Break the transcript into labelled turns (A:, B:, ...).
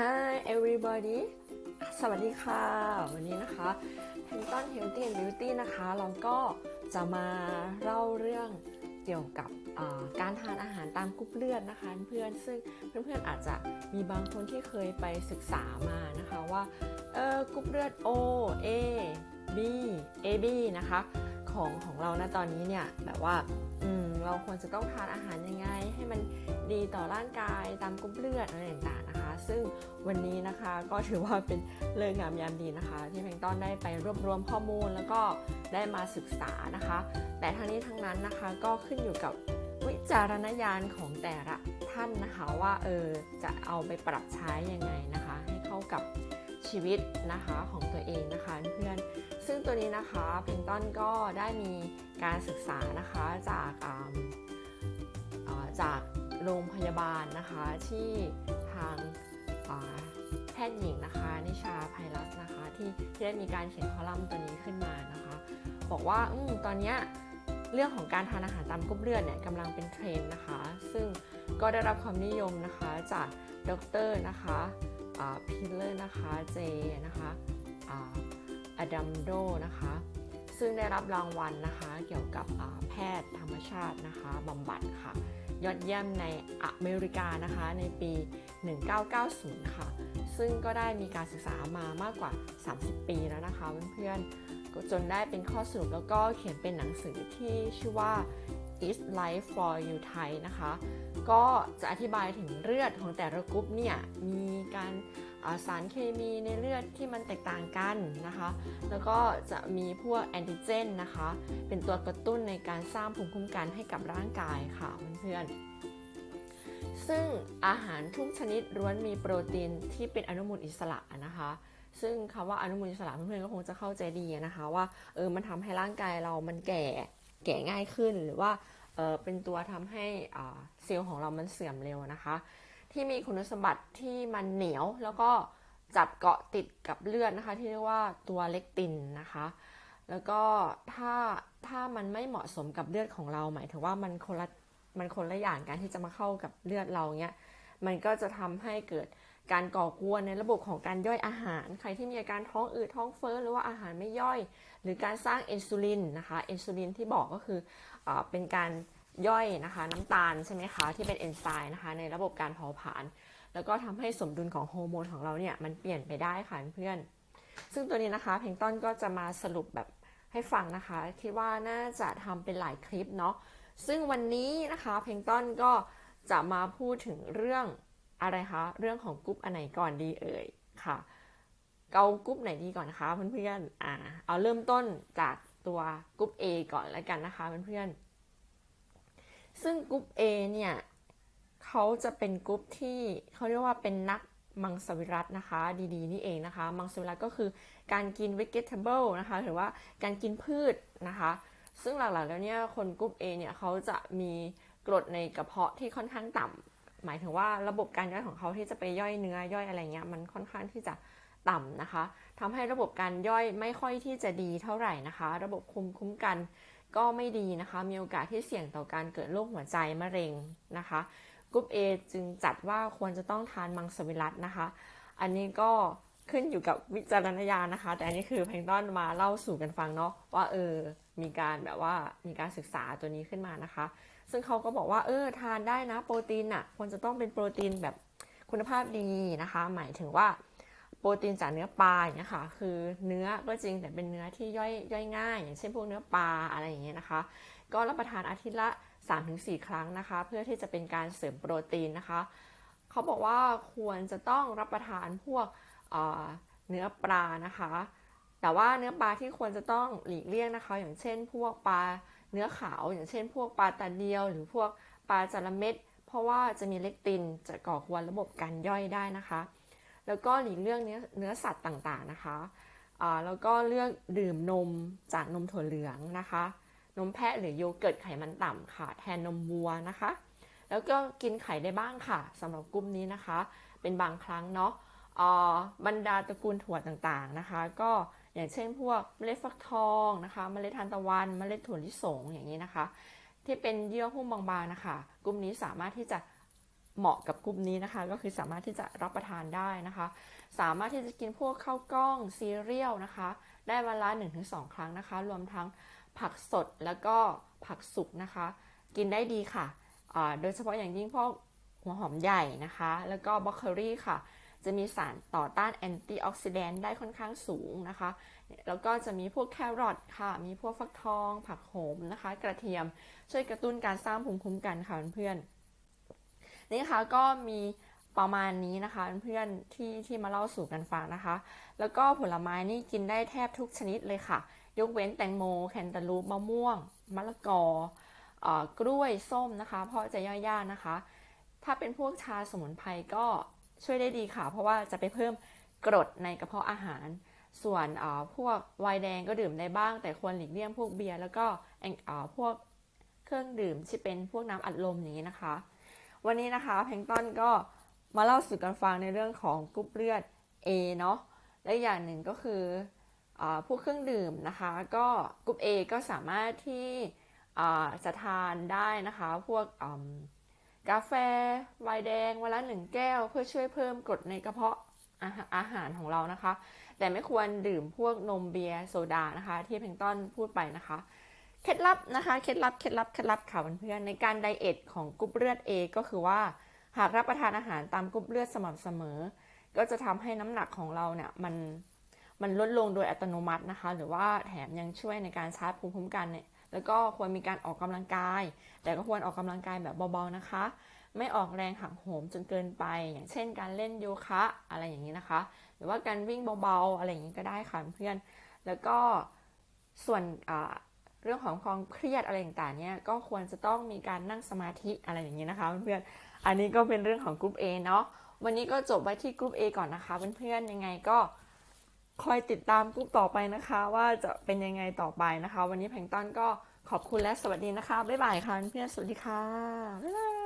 A: Hi everybody สวัสดีค่ะ วันนี้นะคะ p e n t o n Healthy and Beauty นะคะ เราก็จะมาเล่าเรื่องเกี่ยวกับการทานอาหารตามกรุ๊ปเลือดนะคะ เพื่อนซึ่งเพื่อนๆอาจจะมีบางคนที่เคยไปศึกษามานะคะว่าเออกรุ๊ปเลือด O A B AB นะคะของของเรานะตอนนี้เนี่ยแบบว่าเราควรจะต้องทานอาหารยังไง ให้มันดีต่อร่างกายตามกรุ๊ปเลือดอะไรต่างๆนะ ซึ่งวันนี้นะคะก็ถือว่าเป็นเลิกงามยามดีนะคะ ที่เพงต้อนได้ไปรวบรวมข้อมูลแล้วก็ได้มาศึกษานะคะ แต่ทั้งนี้ทั้งนั้นนะคะก็ขึ้นอยู่กับวิจารณญาณของแต่ละท่านนะคะว่าเออจะเอาไปปรับใช้ยังไงนะคะ ให้เข้ากับชีวิตนะคะของตัวเองนะคะเพื่อนซึ่งตัวนี้นะคะเพนต้นก็ได้มีการศึกษานะคะจากจากโรงพยาบาลนะคะที่ ทย์หญิงนะคะ นิชาไพรัสนะคะ ที่ที่ได้มีการเขียนคอลัมน์ตัวนี้ขึ้นมานะคะ บอกว่าอมตอนนี้เรื่องของการทานอาหารตามกรุ๊ปเลือดเนี่ยกำลังเป็นเทรนด์นะคะ ซึ่งก็ได้รับความนิยมนะคะจากดรนะคะพิลเลอร์นะคะเจนะคะอดัมโดนะคะ ซึ่งได้รับรางวัลนะคะ เกี่ยวกับแพทย์ธรรมชาตินะคะบำบัดค่ะ ยอดเยี่ยมในอเมริกานะคะในปี 1990 ค่ะ ซึ่งก็ได้มีการศึกษามามากกว่า 30 ปีแล้วนะคะเพื่อนๆจนได้เป็นข้อสรุปแล้วก็เขียนเป็นหนังสือที่ชื่อว่า Is Life for You Thai นะคะ ก็จะอธิบายถึงเลือดของแต่ละกรุ๊ปเนี่ยมีการาสารเคมีในเลือดที่มันแตกต่างกันนะคะ แล้วก็จะมีพวกแอนติเจนนะคะ เป็นตัวกระตุ้นในการสร้างภูมิคุ้มกันให้กับร่างกายค่ะเพื่อนๆ ซึ่งอาหารทุกชนิดล้วนมีโปรตีนที่เป็นอนุมูลอิสระนะคะ ซึ่งคำว่าอนุมูลอิสระเพื่อนๆก็คงจะเข้าใจดีนะคะว่าเออมันทำให้ร่างกายเรามันแก่แก่ง่ายขึ้น หรือว่าเออเป็นตัวทำให้อ่าเซลล์ของเรามันเสื่อมเร็วนะคะ ที่มีคุณสมบัติที่มันเหนียวแล้วก็จับเกาะติดกับเลือดนะคะ ที่เรียกว่าตัวเลกตินนะคะ แล้วก็ถ้าถ้ามันไม่เหมาะสมกับเลือดของเราหมายถึงว่ามันคนละ มันคนละอย่างกันที่จะมาเข้ากับเลือดเราเนี้ยมันก็จะทำให้เกิดการก่อกวนในระบบของการย่อยอาหาร ใครที่มีอาการท้องอืดท้องเฟ้อหรือว่าอาหารไม่ย่อย หรือการสร้างอินซูลินนะคะอินซูลินที่บอกก็คืออเป็นการย่อยนะคะน้ำตาลใช่ไหมคะที่เป็นเอนไซม์นะคะในระบบการเผาผลาญแล้วก็ทำให้สมดุลของโฮอร์โมนของเราเนี่ยมันเปลี่ยนไปได้ค่ะเพื่อน ซึ่งตัวนี้นะคะเพลงต้นก็จะมาสรุปแบบให้ฟังนะคะ คิดว่าน่าจะทำเป็นหลายคลิปเนาะ ซึ่งวันนี้นะคะเพลงต้นก็จะมาพูดถึงเรื่องอะไรคะ เรื่องของกรุ๊ปอันไหนก่อนดีเอ่ยค่ะเกากรุ๊ปไหนดีก่อนคะเพื่อนๆอ่าเอาเริ่มต้นจากตัวกรุ๊ป A ก่อนแล้วกันนะคะเพื่อนๆซึ่งกรุ๊ป A เนี่ยเขาจะเป็นกรุ๊ปที่เขาเรียกว่าเป็นนักมังสวิรัตนะคะ ดีๆ นี่เองนะคะ มังสวิรัตก็คือการกิน vegetable นะคะหรือว่าการกินพืชนะคะ ซึ่งหลักๆแล้วเนี่ยคนกรุ๊ป A เนี่ยเขาจะมีกรดในกระเพาะที่ค่อนข้างต่ำหมายถึงว่าระบบการย่อยของเขาที่จะไปย่อยเนื้อย่อยอะไรเงี้ยมันค่อนข้างที่จะต่ำนะคะทำให้ระบบการย่อยไม่ค่อยที่จะดีเท่าไหร่นะคะ ระบบคุมคุ้มกันก็ไม่ดีนะคะ มีโอกาสที่เสี่ยงต่อการเกิดโรคหัวใจมะเร็งนะคะกรุ๊ป A จึงจัดว่าควรจะต้องทานมังสวิรัตนะคะ อันนี้ก็ ขึ้นอยู่กับวิจารณญาณนะคะ แต่อันนี้คือเพลงต้นมาเล่าสู่กันฟังเนาะว่าเออมีการแบบว่ามีการศึกษาตัวนี้ขึ้นมานะคะ ซึ่งเขาก็บอกว่าเออทานได้นะโปรตีนอะควรจะต้องเป็นโปรตีนแบบคุณภาพดีนะคะ หมายถึงว่าโปรตีนจากเนื้อปลาอย่างเงี้ยค่ะ คือเนื้อก็จริงแต่เป็นเนื้อที่ย่อยย่อยง่าย อย่างเช่นพวกเนื้อปลาอะไรอย่างเงี้ยนะคะ ก็รับประทานอาทิตย์ละ 3-4 ครั้งนะคะ เพื่อที่จะเป็นการเสริมโปรตีนนะคะ เขาบอกว่าควรจะต้องรับประทานพวก เนื้อปลานะคะ แต่ว่าเนื้อปลาที่ควรจะต้องหลีกเลี่ยงนะคะ อย่างเช่น พวกปลาเนื้อขาว อย่างเช่น พวกปลาตาเดียว หรือพวกปลาจาระเม็ดเพราะว่าจะมีเลกตินจะก่อกวนระบบการย่อยได้นะคะ แล้วก็หลีกเลี่ยงเนื้อเนื้อสัตว์ต่างๆนะคะแล้วก็เลือกดื่มนมจากนมถั่วเหลืองนะคะ นมแพะหรือโยเกิร์ตไขมันต่ำค่ะ แทนนมวัวนะคะ แล้วก็กินไข่ได้บ้างค่ะสำหรับกลุ่มนี้นะคะ เป็นบางครั้งเนาะ บรรดาตระกูลถั่วต่างๆนะคะ ก็อย่างเช่นพวกเมล็ดฟักทองนะคะ เมล็ดทานตะวัน เมล็ดถั่วลิสงอย่างนี้นะคะ ที่เป็นเยื่อหุ้มบางๆนะคะ กลุ่มนี้สามารถที่จะเหมาะกับกลุ่มนี้นะคะ ก็คือสามารถที่จะรับประทานได้นะคะ สามารถที่จะกินพวกข้าวกล้องซีเรียลนะคะ ได้วันละ 1-2 ครั้งนะคะ รวมทั้งผักสดแล้วก็ผักสุกนะคะ กินได้ดีค่ะ โดยเฉพาะอย่างยิ่งพวกหัวหอมใหญ่นะคะ แล้วก็บล็อกเคอรี่ค่ะ จะมีสารต่อต้านแอนตี้ออกซิแดนต์ได้ค่อนข้างสูงนะคะ แล้วก็จะมีพวกแครอทค่ะ มีพวกฟักทอง ผักโหมนะคะ กระเทียมช่วยกระตุ้นการสร้างภูมิคุ้มกันค่ะเพื่อนๆนี่ค่ะก็มีประมาณนี้นะคะเพื่อนๆที่ที่มาเล่าสู่กันฟังนะคะ แล้วก็ผลไม้นี่กินได้แทบทุกชนิดเลยค่ะ ยกเว้นแตงโม แคนตาลูปมะม่วง มะละกออกล้วยส้มนะคะ เพราะจะย่อยยากนะคะ ถ้าเป็นพวกชาสมุนไพรก็ ช่วยได้ดีค่ะ เพราะว่าจะไปเพิ่มกรดในกระเพาะอาหาร ส่วนอ่อพวกไวน์แดงก็ดื่มได้บ้าง แต่ควรหลีกเลี่ยงพวกเบียร์แล้วก็แอลเอ่อพวกเครื่องดื่มที่เป็นพวกน้ำอัดลมอย่างนี้นะคะ วันนี้นะคะแพงต้นก็มาเล่าสู่กันฟังในเรื่องของกรุ๊ปเลือด A เนาะและอย่างหนึ่งก็คืออพวกเครื่องดื่มนะคะก็กรุ๊ป A ก็สามารถที่อ่าจะทานได้นะคะพวกอ กาแฟ ไวน์แดงวันละหนึ่งแก้ว เพื่อช่วยเพิ่มกรดในกระเพาะอาหารของเรานะคะ แต่ไม่ควรดื่มพวกนมเบียร์โซดานะคะ ที่เพลงต้นพูดไปนะคะ เคล็ดลับนะคะเคล็ดลับเคล็ดลับเคล็ดลับค่ะเพื่อนๆในการไดเอทของกรุ๊ปเลือด A ก็คือว่าหากรับประทานอาหารตามกรุ๊ปเลือดสม่ำเสมอ ก็จะทำให้น้ำหนักของเราเนี่ยมัน มันลดลงโดยอัตโนมัตินะคะ หรือว่าแถมยังช่วยในการชาร์จภูมิคุ้มกันเนี่ยแล้วก็ควรมีการออกกำลังกาย แต่ก็ควรออกกำลังกายแบบเบาๆนะคะ ไม่ออกแรงหักโหมจนเกินไป อย่างเช่น การเล่นโยคะอะไรอย่างนี้นะคะ หรือว่าการวิ่งเบาๆอะไรอย่างนี้ก็ได้ค่ะเพื่อน แล้วก็ส่วนเรื่องของความเครียดอะไรต่างๆเนี่ยก็ควรจะต้องมีการนั่งสมาธิอะไรอย่างนี้นะคะเพื่อนๆอันนี้ก็เป็นเรื่องของกลุ่ม A เนาะวันนี้ก็จบไว้ที่กลุ่ม A ก่อนนะคะเพื่อนๆยังไงก็ คอยติดตามกุ๊กต่อไปนะคะ ว่าจะเป็นยังไงต่อไปนะคะ วันนี้แพงต้นก็ขอบคุณและสวัสดีนะคะ บ๊ายบายค่ะเพื่อนสวัสดีค่ะ บ๊ายบาย